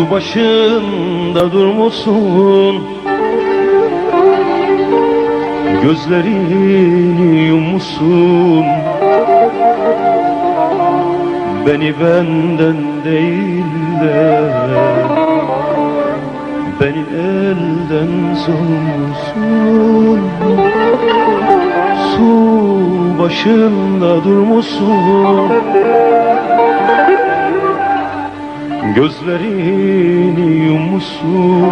Su başında durmuşsun. Gözlerini yummuşsun. Beni benden değil de Beni elden sormuşsun. Su başında durmuşsun Gözlerini yummuşsun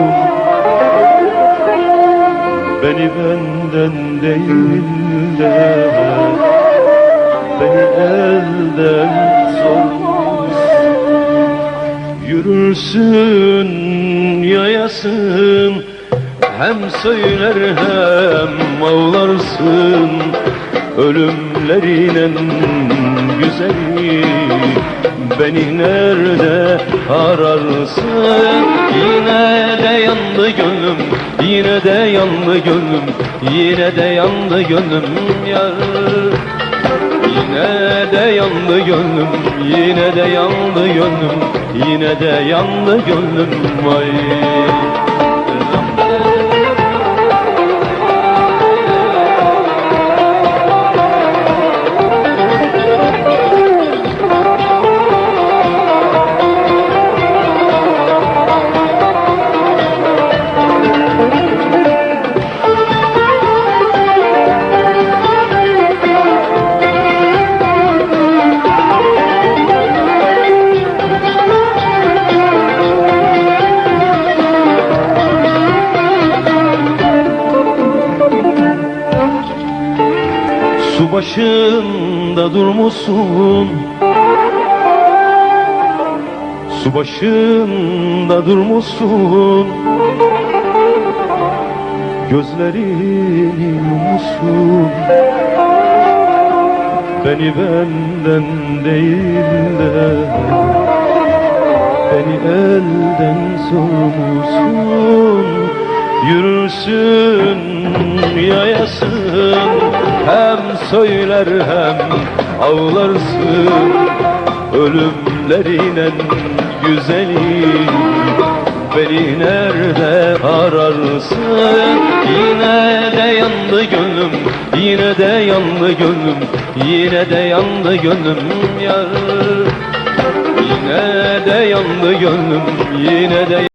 Beni benden değil de Beni elden sormuşsun. Yürürsün yayasın. Hem söyler hem ağlarsın. Ölümlerinin güzeli Beni nerede ararsın? Yine de yandı gönlüm Yine de yandı gönlüm Yine de yandı gönlüm yar. Yine de yandı gönlüm Yine de yandı gönlüm Yine de yandı gönlüm Vay Su başında durmuşsun. Su başında durmuşsun. Gözlerini yummuşsun Beni benden değil de Beni elden sormuşsun. Yürürsün yayasın Hem söyler hem ağlarsın Ölümlerinin güzeli Beni nerede ararsın? Yine de yandı gönlüm Yine de yandı gönlüm Yine de yandı gönlüm yar. Yine de yandı gönlüm Yine de